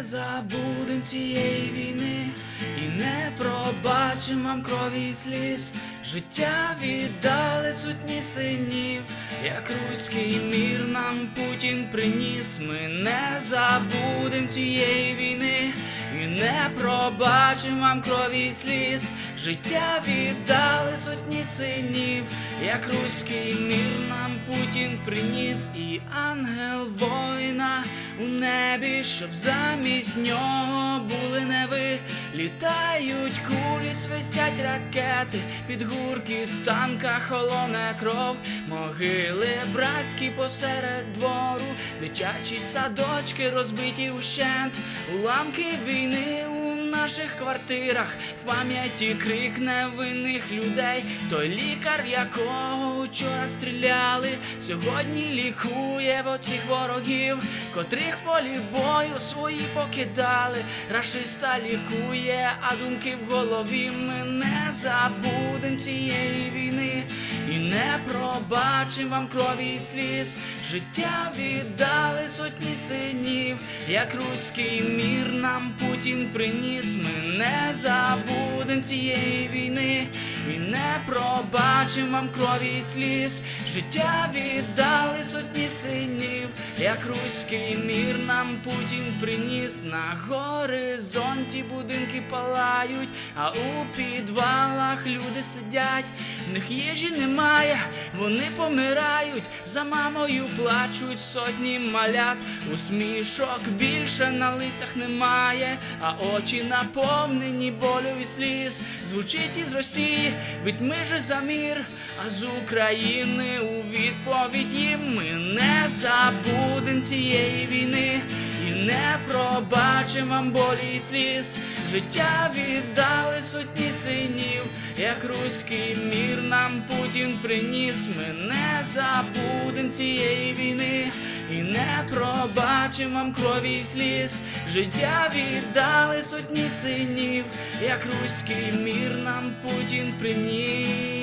забудем цієї війни і не пробачим вам крові і сліз. Життя віддали сотні синів, як руський мір нам Путін приніс. Ми не забудем цієї війни і не пробачим вам крові і сліз. Життя віддали сотні синів, як руський мір нам Путін приніс, і ангел воїна у небі, щоб замість нього були не ви. Літають кулі, свистять ракети, під гурки в танках холоне кров, могили братські посеред двору, дитячі садочки розбиті ущент, уламки війни наших квартирах, в пам'яті крик невинних людей. Той лікар, якого вчора стріляли, сьогодні лікує в оцих ворогів, котрих полі бою свої покидали. Рашиста лікує, а думки в голові ми не забудем цієї війни і не пробачим вам крові і сліз. Життя віддали сотні синів, як руський мір нам Путін приніс. Ми не забудем цієї війни і не пробачим вам крові і сліз. Життя віддали сотні синів, як руський мір нам Путін приніс. На горизонті будинки палають, а у підвалах люди сидять. В них їжі немає, вони помирають, за мамою плачуть сотні малят. Усмішок більше на лицях немає, а очі наповнені болю і сліз. Звучить із Росії, ведь ми же за мір, а з України у відповідь їм ми не забудем цієї війни пробачим вам болі і сліз. Життя віддали сотні синів, як руський мір нам Путін приніс. Ми не забудем цієї війни і не пробачим вам крові і сліз. Життя віддали сотні синів, як руський мір нам Путін приніс.